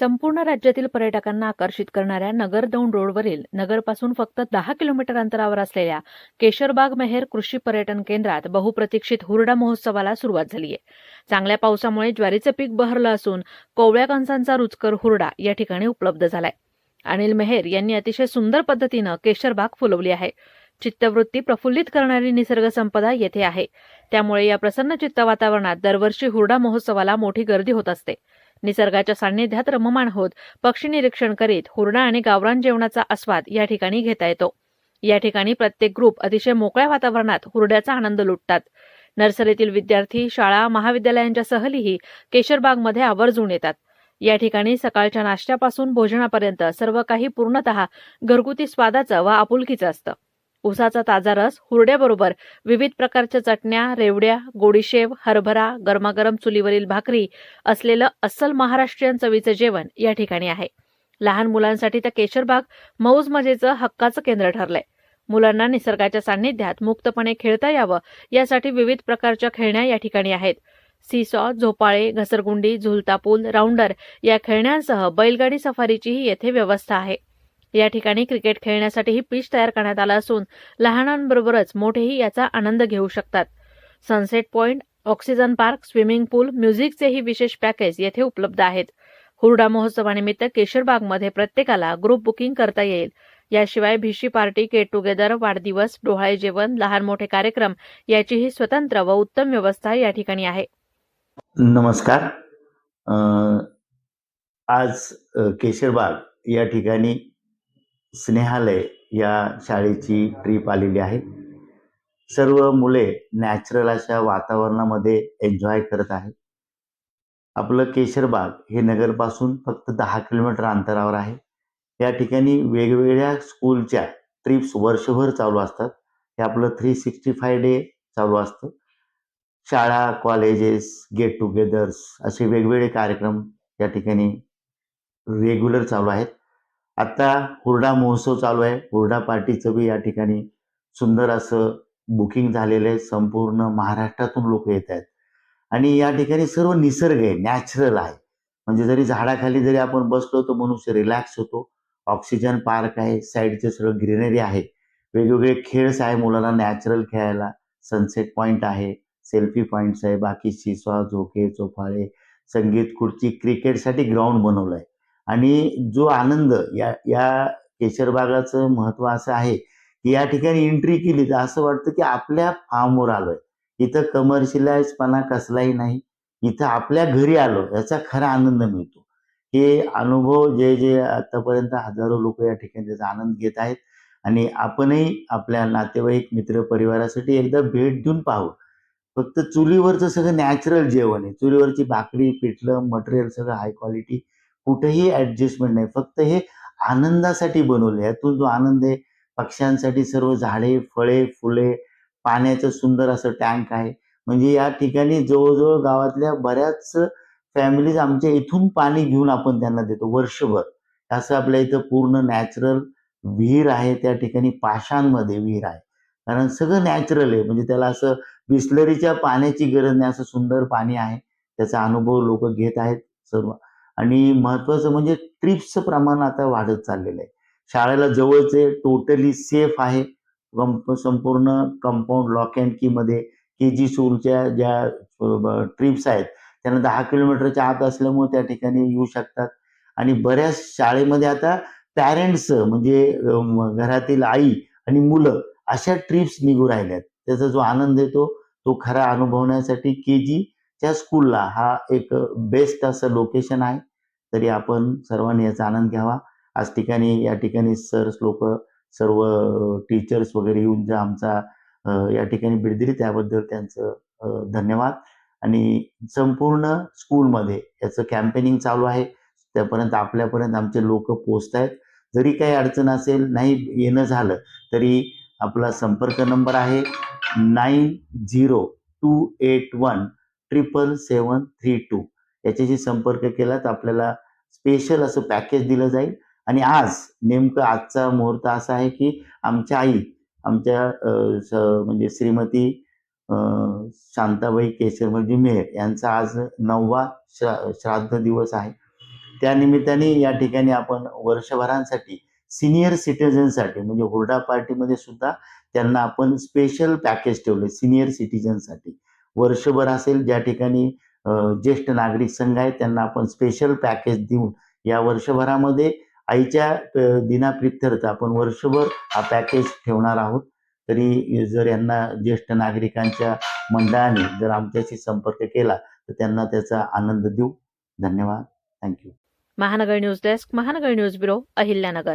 संपूर्ण राज्यातील पर्यटकांना आकर्षित करणाऱ्या नगर दौंड रोडवरील नगरपासून फक्त दहा किलोमीटर अंतरावर असलेल्या केशरबाग मेहेर कृषी पर्यटन केंद्रात बहुप्रतीक्षित हुरडा महोत्सवाला सुरुवात झाली आहे. चांगल्या पावसामुळे ज्वारीचं पीक बहरलं असून कोवळ्या कणसांचा रुचकर हुरडा या ठिकाणी उपलब्ध झालाय. अनिल मेहेर यांनी अतिशय सुंदर पद्धतीनं केशरबाग फुलवली आहे. चित्तवृत्ती प्रफुल्लित करणारी निसर्ग संपदा येथे आहे. त्यामुळे या प्रसन्न चित्त वातावरणात दरवर्षी हुरडा महोत्सवाला मोठी गर्दी होत असते. निसर्गाच्या सान्निध्यात रममाण होत पक्षी निरीक्षण करीत हुरडा आणि गावरान जेवणाचा आस्वाद या ठिकाणी घेता येतो. या ठिकाणी प्रत्येक ग्रुप अतिशय मोकळ्या वातावरणात हुरड्याचा आनंद लुटतात. नर्सरीतील विद्यार्थी शाळा महाविद्यालयांच्या सहलीही केशरबागमध्ये आवर्जून येतात. या ठिकाणी सकाळच्या नाश्त्यापासून भोजनापर्यंत सर्व काही पूर्णतः घरगुती स्वादाचं व आपुलकीचं असतं. उसाचा ताजा रस हुरड्याबरोबर विविध प्रकारच्या चटण्या रेवड्या गोडीशेव हरभरा गरमागरम चुलीवरील भाकरी असलेलं अस्सल महाराष्ट्रीयन चवीचं जेवण या ठिकाणी आहे. लहान मुलांसाठी तर केशरबाग मौज मजेचं हक्काचं केंद्र ठरलंय. मुलांना निसर्गाच्या सान्निध्यात मुक्तपणे खेळता यावं यासाठी विविध प्रकारच्या खेळण्या या ठिकाणी आहेत. सीसॉ झोपाळे घसरगुंडी झुलता पूल राऊंडर या खेळण्यांसह बैलगाडी सफारीचीही येथे व्यवस्था आहे. या ठिकाणी क्रिकेट खेळण्यासाठीही पिच तयार करण्यात आला असून लहानांबरोबरच मोठेही याचा आनंद घेऊ शकतात. Sunset point oxygen park swimming pool म्युझिकचेही विशेष पॅकेज येथे उपलब्ध आहेत. हुरडा महोत्सवानिमित्त केशरबागमध्ये प्रत्येकाला ग्रुप बुकिंग करता येईल. याशिवाय भिशी पार्टी गेट टुगेदर वाढदिवस डोहाळे जेवण लहान मोठे कार्यक्रम याचीही स्वतंत्र व उत्तम व्यवस्था या ठिकाणी आहे. नमस्कार. आज केशरबाग या ठिकाणी स्नेहालय या शाळेची ट्रीप आलेली आहे. सर्व मुले नॅचरल अशा वातावरणामध्ये एन्जॉय करत आहे आपलं केशरबाग हे नगरपासून फक्त दहा किलोमीटर अंतरावर आहे. या ठिकाणी वेगवेगळ्या स्कूलच्या ट्रिप्स वर्षभर चालू असतात. हे आपलं थ्री सिक्स्टी फाय डे चालू असतं. शाळा कॉलेजेस गेट टुगेदर्स असे वेगवेगळे कार्यक्रम या ठिकाणी रेग्युलर चालू आहेत. आत्ता हुरडा महोत्सव चालू आहे. हुरडा पार्टीचं बी या ठिकाणी सुंदर असं बुकिंग झालेलं आहे. संपूर्ण महाराष्ट्रातून लोक येत आहेत. आणि या ठिकाणी सर्व निसर्ग आहे नॅचरल आहे. म्हणजे जरी झाडाखाली जरी आपण बसलो तर मनुष्य रिलॅक्स होतो. ऑक्सिजन पार्क आहे साईडचे सगळं ग्रीनरी आहे. वेगवेगळे खेळस आहे मुलांना नॅचरल खेळायला. सनसेट पॉईंट आहे सेल्फी पॉईंट्स आहे बाकी शिसवा झोके चोफाळे संगीत खुर्ची क्रिकेटसाठी ग्राउंड बनवलं आहे आणि जो आनंद या या केशरबागाचं महत्त्व असं आहे की या ठिकाणी एंट्री केली तर असं वाटतं की आपल्या फार्मवर आलोय. इथं कमर्शियलाइजपणा कसलाही नाही. इथं आपल्या घरी आलो याचा खरा आनंद मिळतो. हे अनुभव जे जे आतापर्यंत हजारो लोक या ठिकाणी त्याचा आनंद घेत आहेत आणि आपणही आपल्या नातेवाईक मित्र परिवारासाठी एकदा भेट देऊन पाहू. फक्त चुलीवरचं सगळं नॅचरल जेवण आहे. चुलीवरची भाकरी पिठलं मटेरियल सगळं हाय क्वालिटी कुठेही ऍडजस्टमेंट नाही. फक्त हे आनंदासाठी बनवले. यातून जो आनंद आहे पक्ष्यांसाठी सर्व झाडे फळे फुले पाण्याचं सुंदर असं टँक आहे. म्हणजे या ठिकाणी जवळजवळ गावातल्या बऱ्याच फॅमिलीज आमच्या इथून पाणी घेऊन आपण त्यांना देतो वर्षभर. असं आपल्या इथं पूर्ण नॅचरल विहीर आहे. त्या ठिकाणी पाषाणमध्ये विहीर आहे. कारण सगळं नॅचरल आहे. म्हणजे त्याला असं बिस्लरीच्या पाण्याची गरज नाही. असं सुंदर पाणी आहे. त्याचा अनुभव लोक घेत आहेत. सर्व आणि महत्त्वाचं म्हणजे ट्रिप्सचं प्रमाण आता वाढत चाललेलं आहे. शाळेला जवळचे टोटली सेफ आहे. कंप संपूर्ण कंपाऊंड लॉक अँड कीमध्ये के जी स्कूलच्या ज्या ट्रिप्स आहेत त्यांना दहा किलोमीटरच्या आत असल्यामुळे त्या ठिकाणी येऊ शकतात. आणि बऱ्याच शाळेमध्ये आता पॅरेंट्स म्हणजे घरातील आई आणि मुलं अशा ट्रिप्स निघू राहिल्यात त्याचा जो आनंद येतो तो खरा अनुभवण्यासाठी के जीच्या स्कूलला हा एक बेस्ट असं लोकेशन आहे. तरी आपण सर्वांनी याचा आनंद घ्यावा. आज ठिकाणी या ठिकाणी सर्स लोक सर्व टीचर्स वगैरे येऊन जे आमचा या ठिकाणी भेट दिली त्याबद्दल त्यांचं धन्यवाद. आणि संपूर्ण स्कूलमध्ये याचं कॅम्पेनिंग चालू आहे. त्यापर्यंत आपल्यापर्यंत आमचे लोक पोचत आहेत जरी काही अडचण असेल नाही येणं झालं तरी आपला संपर्क नंबर आहे nine zero two eight one triple seven three two. याच्याशी संपर्क केला तर आपल्याला स्पेशल असं पॅकेज दिलं जाईल. आणि आज नेमकं आजचा मुहूर्त असा आहे की आमच्या आई आमच्या म्हणजे श्रीमती शांताबाई केशरमलजी मेहर यांचा आज नववा श्रा श्राद्ध दिवस आहे. त्यानिमित्ताने या ठिकाणी आपण वर्षभरांसाठी सिनियर सिटीजनसाठी म्हणजे हुरडा पार्टीमध्ये सुद्धा त्यांना आपण स्पेशल पॅकेज ठेवले सिनियर सिटीजनसाठी वर्षभर असेल ज्या ठिकाणी ज्येष्ठ नागरिक संघ आहे त्यांना आपण स्पेशल पॅकेज देऊन या वर्षभरामध्ये आईच्या दिनाप्रित्यर्थ आपण वर्षभर हा पॅकेज ठेवणार आहोत. तरी जर यांना ज्येष्ठ नागरिकांच्या मंडळाने जर आमच्याशी संपर्क केला तर त्यांना त्याचा आनंद देऊ. धन्यवाद. Thank you Mahanagar news desk Mahanagar news bureau Ahilyanagar.